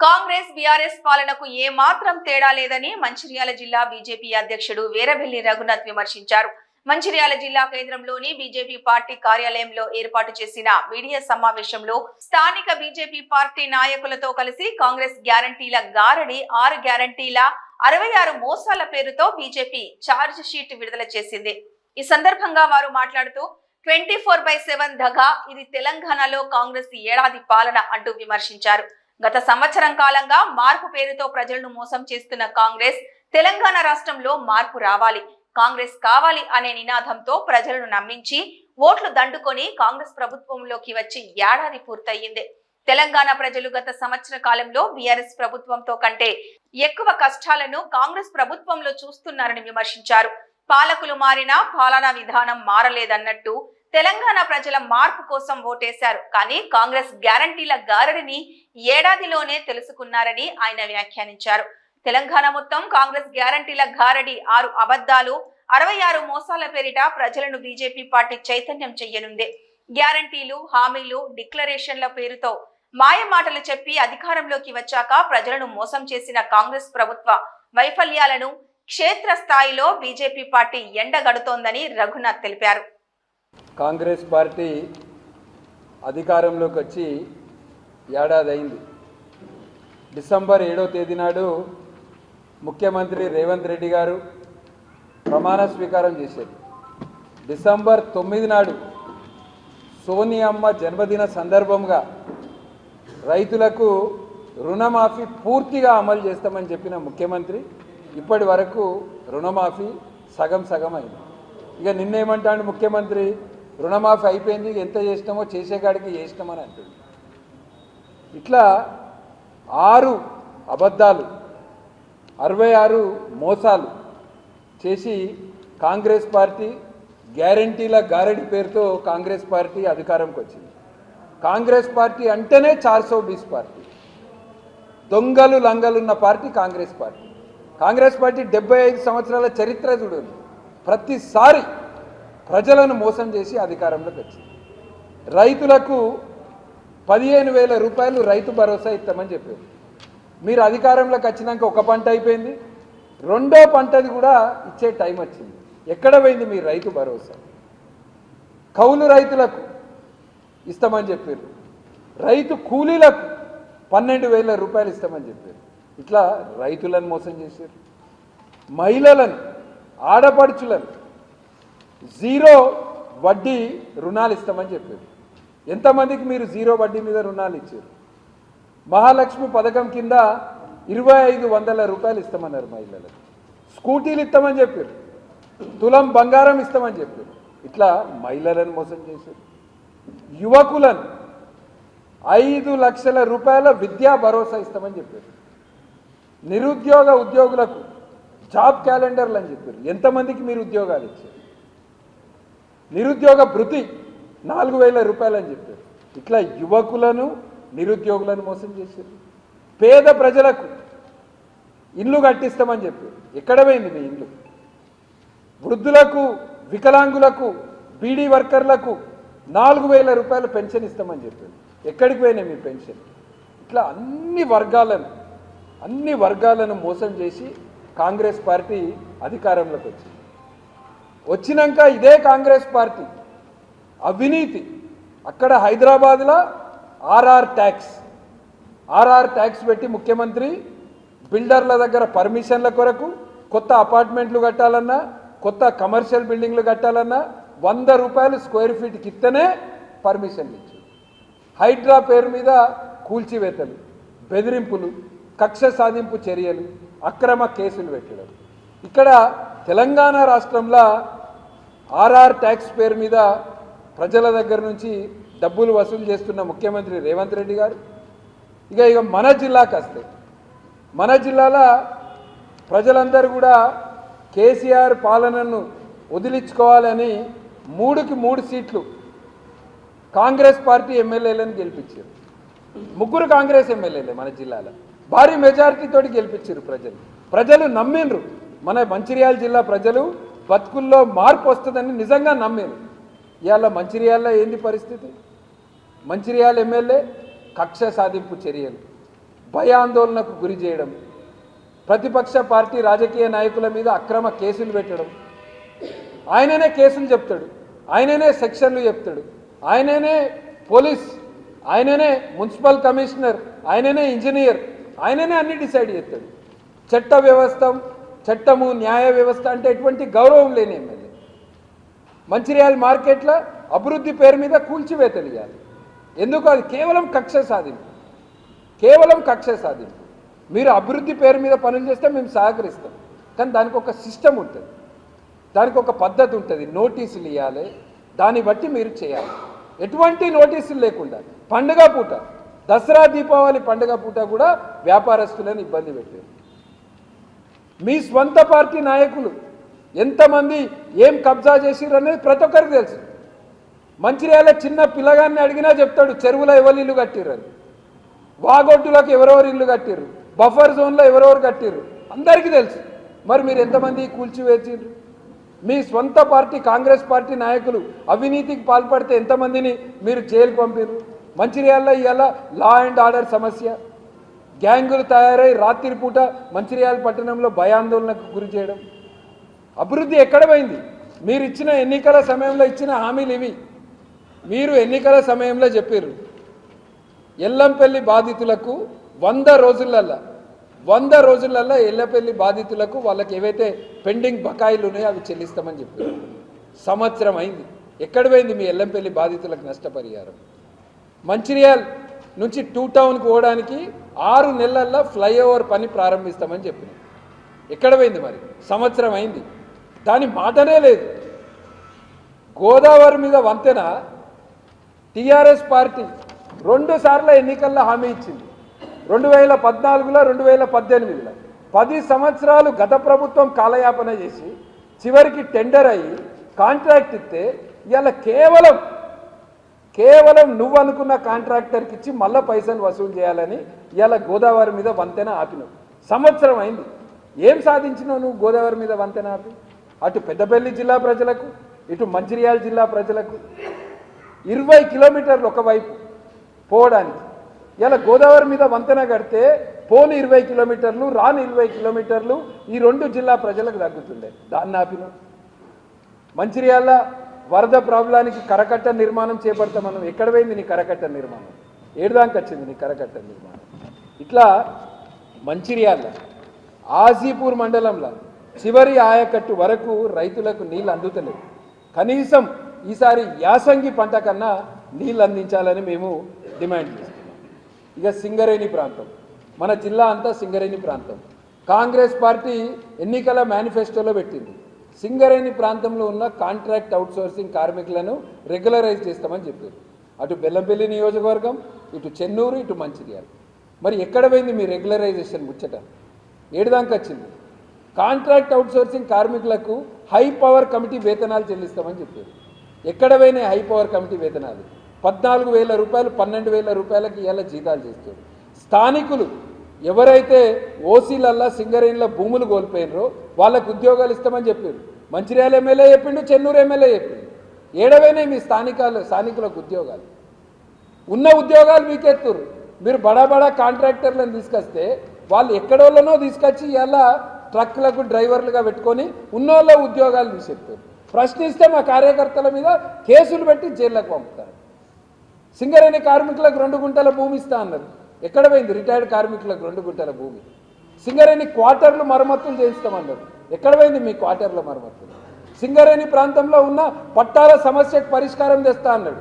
Congress BRS పాలనకు ఏ మాత్రం తేడా లేదని మంచిర్యాల జిల్లా బీజేపీ అధ్యక్షుడు వీరబెల్లి రఘునాథ్ విమర్శించారు. మంచిర్యాల జిల్లా కేంద్రంలోని బీజేపీ పార్టీ కార్యాలయంలో ఏర్పాటు చేసిన మీడియా సమావేశంలో స్థానిక బీజేపీ పార్టీ నాయకులతో కలిసి కాంగ్రెస్ గ్యారంటీల గారడి ఆరు గ్యారంటీల అరవై ఆరు మోసాల పేరుతో బీజేపీ ఛార్జ్ షీట్ విడుదల చేసింది. ఈ సందర్భంగా వారు మాట్లాడుతూ ట్వంటీ ఫోర్ బై సెవెన్ దగా ఇది తెలంగాణలో కాంగ్రెస్ ఏడాది పాలన అంటూ విమర్శించారు. గత సంవత్సరం కాలంగా మార్పు పేరుతో ప్రజలను మోసం చేస్తున్న కాంగ్రెస్ తెలంగాణ రాష్ట్రంలో మార్పు రావాలి. కాంగ్రెస్ కావాలి అనే నినాదంతో ప్రజలను నమ్మించి ఓట్లు దండుకొని కాంగ్రెస్ ప్రభుత్వంలోకి వచ్చి ఏడాది పూర్తయింది తెలంగాణ ప్రజలు గత సంవత్సర కాలంలో బీఆర్ఎస్ ప్రభుత్వంతో కంటే ఎక్కువ కష్టాలను కాంగ్రెస్ ప్రభుత్వంలో చూస్తున్నారని విమర్శించారు. పాలకులు మారినా పాలనా విధానం మారలేదన్నట్టు తెలంగాణ ప్రజల మార్పు కోసం ఓటేశారు. కానీ కాంగ్రెస్ గ్యారంటీల గారడిని ఏడాదిలోనే తెలుసుకున్నారని ఆయన వ్యాఖ్యానించారు. తెలంగాణ మొత్తం కాంగ్రెస్ గ్యారంటీల గారడి ఆరు అబద్ధాలు అరవై ఆరు మోసాల పేరిట ప్రజలను బీజేపీ పార్టీ చైతన్యం చెయ్యనుంది. గ్యారంటీలు హామీలు డిక్లరేషన్ల పేరుతో మాయ మాటలు చెప్పి అధికారంలోకి వచ్చాక ప్రజలను మోసం చేసిన కాంగ్రెస్ ప్రభుత్వ వైఫల్యాలను క్షేత్ర స్థాయిలో బీజేపీ పార్టీ ఎండగడుతోందని రఘునాథ్ తెలిపారు. కాంగ్రెస్ పార్టీ అధికారంలోకి వచ్చి ఏడాది అయింది డిసెంబర్ ఏడో తేదీ నాడు ముఖ్యమంత్రి రేవంత్ రెడ్డి గారు ప్రమాణ స్వీకారం చేశారు. డిసెంబర్ తొమ్మిది నాడు సోనియమ్మ జన్మదిన సందర్భంగా రైతులకు రుణమాఫీ పూర్తిగా అమలు చేస్తామని చెప్పిన ముఖ్యమంత్రి ఇప్పటి వరకు రుణమాఫీ సగం సగం అయింది. ఇక నిన్నేమంటాడు ముఖ్యమంత్రి? రుణమాఫీ అయిపోయింది ఎంత చేసినామో చేసేకాడికి చేసినామని అంటుంది. ఇట్లా ఆరు అబద్ధాలు అరవై ఆరు మోసాలు చేసి కాంగ్రెస్ పార్టీ గ్యారంటీల గారడి పేరుతో కాంగ్రెస్ పార్టీ అధికారంకి వచ్చింది. కాంగ్రెస్ పార్టీ అంటేనే చార్సో బీస్ పార్టీ. దొంగలు లంగలున్న party Congress party. Congress party డెబ్బై ఐదు సంవత్సరాల చరిత్ర చూడండి. ప్రతిసారి ప్రజలను మోసం చేసి అధికారంలోకి వచ్చింది. రైతులకు పదిహేను వేల రూపాయలు రైతు భరోసా ఇస్తామని చెప్పారు. మీరు అధికారంలోకి వచ్చినాక ఒక పంట అయిపోయింది. రెండో పంటది కూడా ఇచ్చే టైం వచ్చింది. ఎక్కడ పోయింది మీ రైతు భరోసా? కౌలు రైతులకు ఇస్తామని చెప్పారు. రైతు కూలీలకు పన్నెండు వేల రూపాయలు ఇస్తామని చెప్పారు. ఇట్లా రైతులను మోసం చేశారు. మహిళలను ఆడపడుచులను. జీరో వడ్డీ రుణాలు ఇస్తామని చెప్పారు. ఎంతమందికి మీరు జీరో వడ్డీ మీద రుణాలు ఇచ్చారు? మహాలక్ష్మి పథకం కింద ఇరవై ఐదు వందల రూపాయలు ఇస్తామన్నారు మహిళలకు. స్కూటీలు ఇస్తామని చెప్పారు. తులం బంగారం ఇస్తామని చెప్పారు. ఇట్లా మహిళలను మోసం చేశారు. యువకులను ఐదు లక్షల రూపాయల విద్యా భరోసా ఇస్తామని చెప్పారు. నిరుద్యోగ ఉద్యోగులకు జాబ్ క్యాలెండర్లు అని చెప్పారు. ఎంతమందికి మీరు ఉద్యోగాలు ఇచ్చారు? నిరుద్యోగ భృతి నాలుగు వేల రూపాయలు అని చెప్పారు. ఇట్లా యువకులను నిరుద్యోగులను మోసం చేశారు. పేద ప్రజలకు ఇల్లు కట్టిస్తామని చెప్పారు. ఎక్కడ పోయింది మీ ఇల్లు వృద్ధులకు వికలాంగులకు బీడీ వర్కర్లకు నాలుగు వేల రూపాయలు పెన్షన్ ఇస్తామని చెప్పారు. ఎక్కడికి పోయినాయి మీ పెన్షన్? ఇట్లా అన్ని వర్గాలను అన్ని వర్గాలను మోసం చేసి కాంగ్రెస్ పార్టీ అధికారంలోకి వచ్చింది. వచ్చినాక ఇదే కాంగ్రెస్ పార్టీ అవినీతి. అక్కడ హైదరాబాద్లో ఆర్ఆర్ ట్యాక్స్ ఆర్ఆర్ ట్యాక్స్ పెట్టి ముఖ్యమంత్రి బిల్డర్ల దగ్గర పర్మిషన్ల కొరకు కొత్త అపార్ట్మెంట్లు కట్టాలన్నా కొత్త కమర్షియల్ బిల్డింగ్లు కట్టాలన్నా వంద రూపాయలు స్క్వేర్ ఫీట్కి ఇస్తేనే పర్మిషన్లు ఇచ్చారు. హైడ్రా పేరు మీద కూల్చివేతలు బెదిరింపులు కక్ష సాధింపు చర్యలు అక్రమ కేసులు పెట్టడం. ఇక్కడ తెలంగాణ రాష్ట్రంలో ఆర్ఆర్ ట్యాక్స్ పేరు మీద ప్రజల దగ్గర నుంచి డబ్బులు వసూలు చేస్తున్న ముఖ్యమంత్రి రేవంత్ రెడ్డి గారు. ఇక ఇక మన జిల్లాకు వస్తే మన జిల్లాలో ప్రజలందరూ కూడా కేసీఆర్ పాలనను వదిలించుకోవాలని మూడుకి మూడు సీట్లు కాంగ్రెస్ పార్టీ ఎమ్మెల్యేలను గెలిపించారు. ముగ్గురు కాంగ్రెస్ ఎమ్మెల్యేలే మన జిల్లాలో. భారీ మెజారిటీతోటి గెలిపించారు ప్రజలు. ప్రజలు నమ్మిండ్రు. మన మంచిర్యాల జిల్లా ప్రజలు బతుకుల్లో మార్పు వస్తుందని నిజంగా నమ్మిరు ఇవాళ మంచిర్యాలలో ఏంది పరిస్థితి? మంచిర్యాల ఎమ్మెల్యే కక్ష సాధింపు చర్యలు. భయాందోళనకు గురి చేయడం. ప్రతిపక్ష పార్టీ రాజకీయ నాయకుల మీద అక్రమ కేసులు పెట్టడం. ఆయననే కేసులు చెప్తాడు. ఆయననే సెక్షన్లు చెప్తాడు. ఆయననే పోలీస్. ఆయననే మున్సిపల్ కమిషనర్. ఆయననే ఇంజనీర్. ఆయననే అన్ని డిసైడ్ చేస్తాడు. చట్ట వ్యవస్థ చట్టము న్యాయ వ్యవస్థ అంటే ఎటువంటి గౌరవం లేని ఎమ్మెల్యే. మంచిర్యాల మార్కెట్లో అభివృద్ధి పేరు మీద కూల్చివేతలు ఇవ్వాలి ఎందుకు? అది కేవలం కక్ష సాధింపు. కేవలం కక్ష సాధింపు. మీరు అభివృద్ధి పేరు మీద పనులు చేస్తే మేము సహకరిస్తాం. కానీ దానికి ఒక సిస్టమ్ ఉంటుంది. దానికి ఒక పద్ధతి ఉంటుంది. నోటీసులు ఇవ్వాలి దాన్ని బట్టి మీరు చేయాలి. ఎటువంటి నోటీసులు లేకుండా పండుగ పూట దసరా దీపావళి పండుగ పూట కూడా వ్యాపారస్తులను ఇబ్బంది పెట్టారు మీ స్వంత పార్టీ నాయకులు ఎంతమంది ఏం కబ్జా చేసిర్రు అనేది ప్రతి ఒక్కరికి తెలుసు. మంచిర్యాల చిన్న పిల్లగాన్ని అడిగినా చెప్తాడు చెరువులో ఎవరు ఇల్లు కట్టిర్రు వాగొడ్డులకు ఎవరెవరు ఇల్లు కట్టిర్రు? బఫర్ జోన్లో ఎవరెవరు కట్టిర్రు? అందరికీ తెలుసు. మరి మీరు ఎంతమంది కూల్చివేసిండ్రు? మీ స్వంత పార్టీ కాంగ్రెస్ పార్టీ నాయకులు అవినీతికి పాల్పడితే ఎంతమందిని మీరు జైలు పంపిర్రు? మంచిర్యాలలో ఇవాళ లా అండ్ ఆర్డర్ సమస్య. గ్యాంగులు తయారై రాత్రిపూట మంచిర్యాల పట్టణంలో భయాందోళనకు గురి చేయడం. అభివృద్ధి ఎక్కడ పోయింది? మీరు ఇచ్చిన ఎన్నికల సమయంలో ఇచ్చిన హామీలు ఇవి. మీరు ఎన్నికల సమయంలో చెప్పారు ఎల్లంపల్లి బాధితులకు వంద రోజులల్లా వంద రోజులల్లా ఎల్లపల్లి బాధితులకు వాళ్ళకి ఏవైతే పెండింగ్ బకాయిలు ఉన్నాయో అవి చెల్లిస్తామని చెప్పారు సంవత్సరం అయింది. ఎక్కడ పోయింది మీ ఎల్లంపల్లి బాధితులకు నష్టపరిహారం? మంచిర్యాల్ నుంచి టూ టౌన్కి పోవడానికి ఆరు నెలల్లో ఫ్లైఓవర్ పని ప్రారంభిస్తామని చెప్పినాం. ఎక్కడ పోయింది మరి? సంవత్సరం అయింది. దాని మాటనే లేదు. గోదావరి మీద వంతెన టీఆర్ఎస్ పార్టీ రెండు సార్ల ఎన్నికల్లో హామీ ఇచ్చింది. రెండు వేల పద్నాలుగులో రెండు వేల పద్దెనిమిదిలో. పది సంవత్సరాలు గత ప్రభుత్వం కాలయాపన చేసి చివరికి టెండర్ అయ్యి కాంట్రాక్ట్ ఇస్తే ఇవాళ కేవలం కేవలం నువ్వు అనుకున్న కాంట్రాక్టర్కి ఇచ్చి మళ్ళీ పైసలు వసూలు చేయాలని ఇవాళ గోదావరి మీద వంతెన ఆపినావు. సంవత్సరం అయింది. ఏం సాధించినావు నువ్వు గోదావరి మీద వంతెన ఆపి? అటు పెద్దపల్లి జిల్లా ప్రజలకు ఇటు మంచిర్యాల జిల్లా ప్రజలకు. ఇరవై కిలోమీటర్లు ఒకవైపు పోవడానికి. ఇలా గోదావరి మీద వంతెన కడితే పోను ఇరవై కిలోమీటర్లు రాని ఇరవై కిలోమీటర్లు ఈ రెండు జిల్లా ప్రజలకు తగ్గుతుండే. దాన్ని ఆపినావు. మంచిర్యాల వరద ప్రాబ్లానికి కరకట్ట నిర్మాణం చేపడతాం మనం ఎక్కడ పోయింది నీ కరకట్ట నిర్మాణం? ఏడుదానికి వచ్చింది నీ కరకట్ట నిర్మాణం. ఇట్లా మంచిర్యాల ఆజీపూర్ మండలంలో చివరి ఆయకట్టు వరకు రైతులకు నీళ్ళు అందుతలేదు. కనీసం ఈసారి యాసంగి పంట కన్నా నీళ్ళు అందించాలని మేము డిమాండ్ చేస్తున్నాం. ఇక సింగరేణి ప్రాంతం మన జిల్లా అంతా సింగరేణి ప్రాంతం. కాంగ్రెస్ పార్టీ ఎన్నికల మేనిఫెస్టోలో పెట్టింది. సింగరేణి ప్రాంతంలో ఉన్న కాంట్రాక్ట్ అవుట్సోర్సింగ్ కార్మికులను రెగ్యులరైజ్ చేస్తామని చెప్పారు. అటు బెల్లంపల్లి నియోజకవర్గం ఇటు చెన్నూరు ఇటు మంచిర్యాల. మరి ఎక్కడ పోయింది మీ రెగ్యులరైజేషన్ ముచ్చట? ఏడుదాకా వచ్చింది. కాంట్రాక్ట్ అవుట్సోర్సింగ్ కార్మికులకు హై పవర్ కమిటీ వేతనాలు చెల్లిస్తామని చెప్పారు. ఎక్కడ పోయినాయి హై పవర్ కమిటీ వేతనాలు? పద్నాలుగు వేల రూపాయలు పన్నెండు వేల రూపాయలకి ఇవాళ జీతాలు చేస్తారు స్థానికులు ఎవరైతే ఓసీలల్లా సింగరేణిలో భూములు కోల్పోయినరో వాళ్ళకు ఉద్యోగాలు ఇస్తామని చెప్పారు. మంచిర్యాల ఎమ్మెల్యే చెప్పిండు చెన్నూరు ఎమ్మెల్యే చెప్పిండు. ఏడవైనాయి మీ స్థానికాలు స్థానికులకు ఉద్యోగాలు. ఉన్న ఉద్యోగాలు మీకెత్తురు. మీరు బడా బడా కాంట్రాక్టర్లను తీసుకొస్తే వాళ్ళు ఎక్కడోళ్ళనో తీసుకొచ్చి ఇలా ట్రక్లకు డ్రైవర్లుగా పెట్టుకొని ఉన్నోళ్ళ ఉద్యోగాలు తీసేస్తారు ప్రశ్నిస్తే మా కార్యకర్తల మీద కేసులు పెట్టి జైళ్ళకు పంపుతారు. సింగరేణి కార్మికులకు రెండు గుంటల భూమి ఇస్తా అన్నారు. ఎక్కడ పోయింది? రిటైర్డ్ కార్మికులకు రెండు గుంటల భూమి. సింగరేణి క్వార్టర్లు మరమ్మతులు చేయిస్తామన్నారు. ఎక్కడ పోయింది మీ క్వార్టర్ల మరమ్మతు సింగరేణి ప్రాంతంలో ఉన్న పట్టాల సమస్యకు పరిష్కారం తెస్తా అన్నాడు.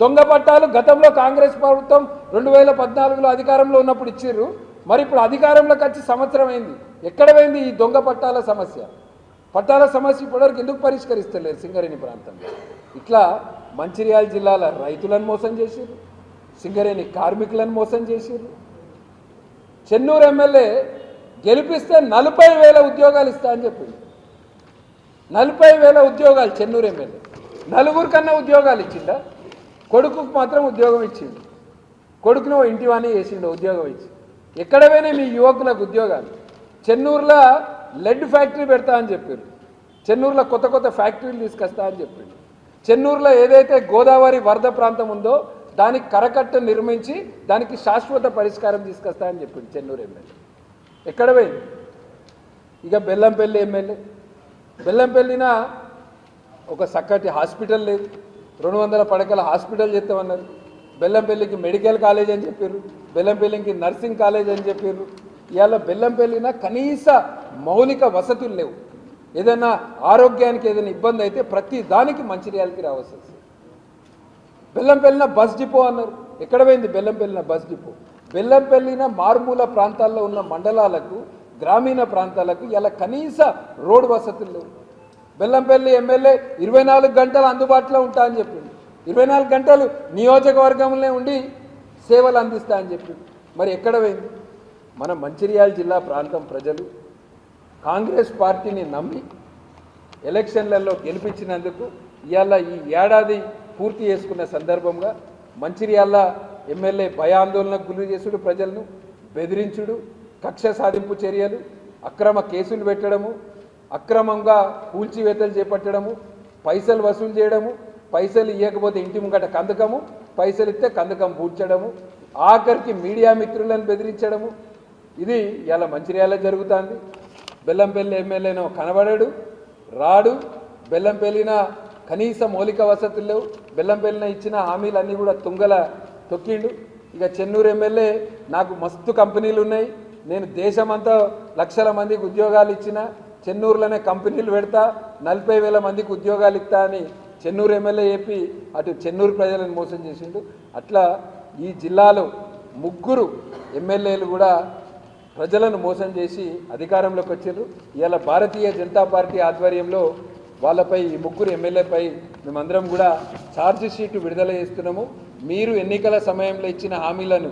దొంగ పట్టాలు గతంలో కాంగ్రెస్ ప్రభుత్వం రెండు వేల పద్నాలుగులో అధికారంలో ఉన్నప్పుడు ఇచ్చిర్రు. మరి ఇప్పుడు అధికారంలోకి వచ్చి సంవత్సరం అయింది. ఎక్కడ పోయింది ఈ దొంగ పట్టాల సమస్య? పట్టాల సమస్య ఇప్పటివరకు ఎందుకు పరిష్కరిస్తలేదు సింగరేణి ప్రాంతంలో ఇట్లా మంచిర్యాల జిల్లాల రైతులను మోసం చేసిర్రు. సింగరేణి కార్మికులను మోసం చేసిర్రు. చెన్నూరు ఎమ్మెల్యే గెలిపిస్తే నలభై వేల ఉద్యోగాలు ఇస్తా అని చెప్పింది. నలభై వేల ఉద్యోగాలు చెన్నూరు ఎమ్మెల్యే. నలుగురు కన్నా ఉద్యోగాలు ఇచ్చిందా? కొడుకుకు మాత్రం ఉద్యోగం ఇచ్చింది. కొడుకును ఓ ఇంటి వేసిండు ఉద్యోగం ఇచ్చి. ఎక్కడ మీ యువకులకు ఉద్యోగాలు. చెన్నూరులో లెడ్ ఫ్యాక్టరీ పెడతా అని చెప్పారు చెన్నూరులో కొత్త కొత్త ఫ్యాక్టరీలు తీసుకొస్తా అని చెప్పిండు. చెన్నూరులో ఏదైతే గోదావరి వరద ప్రాంతం ఉందో దానికి కరకట్ట నిర్మించి దానికి శాశ్వత పరిష్కారం తీసుకొస్తా అని చెప్పింది చెన్నూరు ఎమ్మెల్యే. ఎక్కడ పోయింది ఇక బెల్లంపల్లి ఎమ్మెల్యే. బెల్లంపల్లిన ఒక చక్కటి హాస్పిటల్ లేదు. రెండు వందల పడకల హాస్పిటల్ చేస్తామన్నారు. బెల్లంపల్లికి మెడికల్ కాలేజ్ అని చెప్పారు. బెల్లంపల్లికి నర్సింగ్ కాలేజ్ అని చెప్పారు. ఇవాళ బెల్లంపల్లిన కనీస మౌలిక వసతులు లేవు. ఏదైనా ఆరోగ్యానికి ఏదైనా ఇబ్బంది అయితే ప్రతి దానికి మంచిర్యాలకి రావాల్సి వస్తుంది. బెల్లంపల్లిన బస్ డిపో అన్నారు. ఎక్కడ పోయింది బెల్లంపల్లిన బస్ డిపో? బెల్లంపల్లిన మారుమూల ప్రాంతాల్లో ఉన్న మండలాలకు గ్రామీణ ప్రాంతాలకు ఇలా కనీస రోడ్ వసతులు లేవు. బెల్లంపల్లి ఎమ్మెల్యే ఇరవై నాలుగు గంటలు అందుబాటులో ఉంటా అని చెప్పింది ఇరవై నాలుగు గంటలు నియోజకవర్గంలో ఉండి సేవలు అందిస్తా అని చెప్పింది మరి ఎక్కడ పోయింది? మన మంచిర్యాల జిల్లా ప్రాంతం ప్రజలు కాంగ్రెస్ పార్టీని నమ్మి ఎలక్షన్లలో గెలిపించినందుకు ఇవాళ ఈ ఏడాది పూర్తి చేసుకున్న సందర్భంగా మంచిర్యాల ఎమ్మెల్యే భయాందోళనకు గురి చేసుడు ప్రజలను బెదిరించుడు కక్ష సాధింపు చర్యలు అక్రమ కేసులు పెట్టడము అక్రమంగా కూల్చివేతలు చేపట్టడము పైసలు వసూలు చేయడము పైసలు ఇవ్వకపోతే ఇంటి ముంగట కందకము పైసలు ఇస్తే కందకం పూడ్చడము ఆఖరికి మీడియా మిత్రులను బెదిరించడము. ఇది ఇలా మంచిర్యాల జరుగుతుంది. బెల్లంపల్లి ఎమ్మెల్యేనో కనబడడు రాడు. బెల్లంపల్లిన కనీస మౌలిక వసతులు బెల్లంపల్లిన ఇచ్చిన హామీలన్నీ కూడా తుంగల తొక్కిండు. ఇక చెన్నూరు ఎమ్మెల్యే నాకు మస్తు కంపెనీలు ఉన్నాయి. నేను దేశమంతా లక్షల మందికి ఉద్యోగాలు ఇచ్చిన చెన్నూరులోనే కంపెనీలు పెడతా నలభై వేల మందికి ఉద్యోగాలు ఇస్తా అని చెన్నూరు ఎమ్మెల్యే చెప్పి అటు చెన్నూరు ప్రజలను మోసం చేసిండు. అట్లా ఈ జిల్లాలో ముగ్గురు ఎమ్మెల్యేలు కూడా ప్రజలను మోసం చేసి అధికారంలోకి వచ్చారు ఇవాళ భారతీయ జనతా పార్టీ ఆధ్వర్యంలో వాళ్ళపై ఈ ముగ్గురు ఎమ్మెల్యేపై మేమందరం కూడా ఛార్జ్ షీట్ విడుదల చేస్తున్నాము. మీరు ఎన్నికల సమయంలో ఇచ్చిన హామీలను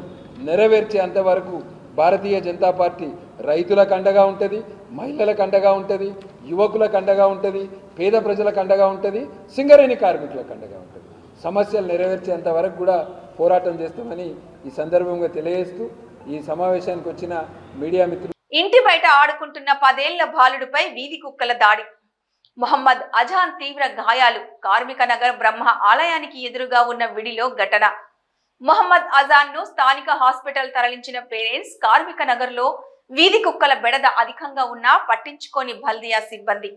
నెరవేర్చేంత వరకు భారతీయ జనతా పార్టీ రైతులకు అండగా ఉంటుంది మహిళలకు అండగా ఉంటుంది యువకులకు అండగా ఉంటుంది పేద ప్రజలకు అండగా ఉంటుంది సింగరేణి కార్మికులకు అండగా ఉంటుంది. సమస్యలు నెరవేర్చేంత వరకు కూడా పోరాటం చేస్తామని ఈ సందర్భంగా తెలియజేస్తూ ఈ సమావేశానికి వచ్చిన మీడియా మిత్రులు ఇంటి బయట ఆడుకుంటున్న పదేళ్ళ బాలుడిపై వీధి కుక్కల దాడి. మొహమ్మద్ అజాన్ తీవ్ర గాయాలు. కార్మిక నగర్ బ్రహ్మ ఆలయానికి ఎదురుగా ఉన్న విడిలో ఘటన. మొహమ్మద్ అజాన్ను స్థానిక హాస్పిటల్ తరలించిన పేరెంట్స్ కార్మిక నగర్లో వీధి కుక్కల బెడద అధికంగా ఉన్నా పట్టించుకోని బల్దియా సిబ్బంది.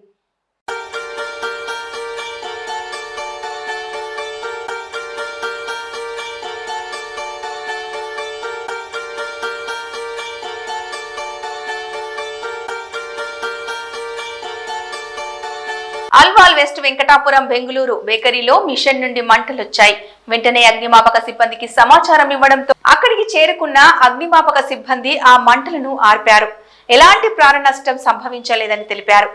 అల్వాల్ వెస్ట్ వెంకటాపురం బెంగళూరు బేకరీలో మిషన్ నుండి మంటలొచ్చాయి. వెంటనే అగ్నిమాపక సిబ్బందికి సమాచారం ఇవ్వడంతో అక్కడికి చేరుకున్న అగ్నిమాపక సిబ్బంది ఆ మంటలను ఆర్పారు. ఎలాంటి ప్రాణ నష్టం సంభవించలేదని తెలిపారు.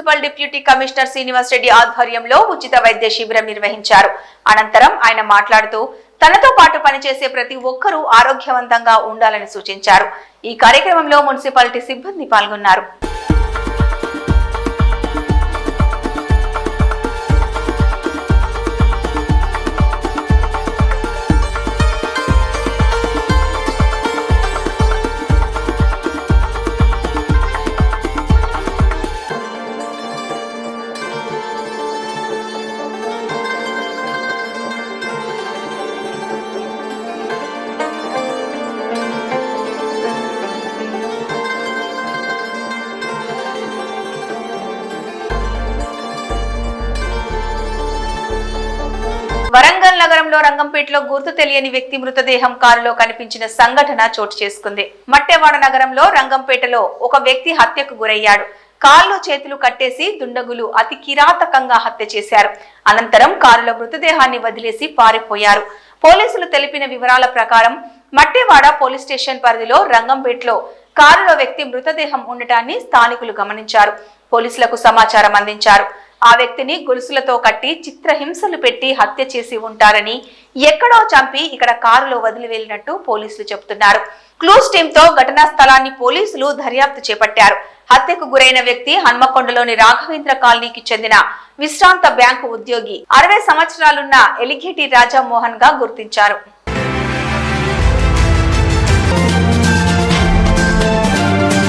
Municipal deputy commissioner Srinivas Reddy ఆధ్వర్యంలో ఉచిత వైద్య శిబిరం నిర్వహించారు. అనంతరం ఆయన మాట్లాడుతూ తనతో పాటు పనిచేసే ప్రతి ఒక్కరూ ఆరోగ్యవంతంగా ఉండాలని సూచించారు. ఈ కార్యక్రమంలో మున్సిపాలిటీ సిబ్బంది పాల్గొన్నారు. నగరంలో రంగంపేటలో గుర్తు తెలియని వ్యక్తి మృతదేహం కారులో కనిపించిన సంఘటన చోటు చేసుకుంది. మట్టెవాడ నగరంలో రంగంపేటలో ఒక వ్యక్తి హత్యకు గురయ్యాడు. కాళ్ళు చేతులు కట్టేసి దుండగులు అతి కిరాతకంగా హత్య చేశారు. అనంతరం కారులో మృతదేహాన్ని వదిలేసి పారిపోయారు. పోలీసులు తెలిపిన వివరాల ప్రకారం మట్టెవాడ పోలీస్ స్టేషన్ పరిధిలో రంగంపేటలో కారులో వ్యక్తి మృతదేహం ఉండటాన్ని స్థానికులు గమనించారు. పోలీసులకు సమాచారం అందించారు. ఆ వ్యక్తిని గొలుసులతో కట్టి చిత్రహింసలు పెట్టి హత్య చేసి ఉంటారని ఎక్కడో చంపి ఇక్కడ కారులో వదిలి వెళ్ళినట్టు పోలీసులు చెబుతున్నారు. క్లూస్ టీమ్తో ఘటనా స్థలాన్ని పోలీసులు దర్యాప్తు చేపట్టారు. హత్యకు గురైన వ్యక్తి హన్మకొండలోని రాఘవేంద్ర కాలనీకి చెందిన విశ్రాంత బ్యాంకు ఉద్యోగి. అరవై సంవత్సరాలున్న ఎలిగేటి రాజా మోహన్గా గుర్తించారు.